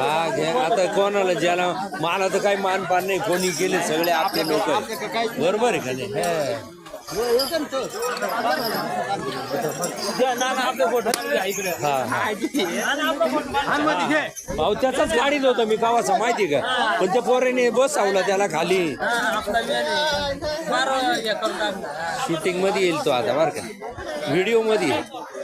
हा घे. आता कोणाला ज्याला मला तर काही मानपान नाही कोणी केले सगळे आपले लोक बरोबर आहे का नाही. भाऊ त्याचाच गाडीत होतो मी कावाचा माहिती का? पण त्या पोराने बसवला त्याला खाली. शूटिंगमध्ये येईल तो आता बरं का? व्हिडिओमध्ये येईल.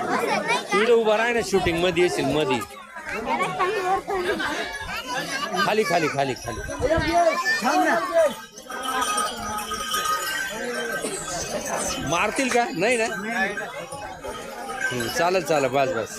तिकडे उभा राह ना शूटिंगमध्ये येशील मध्ये. खाली खाली खाली खाली. मारतील का? नाही ना? हम्म, चालेल चालेल बस बस.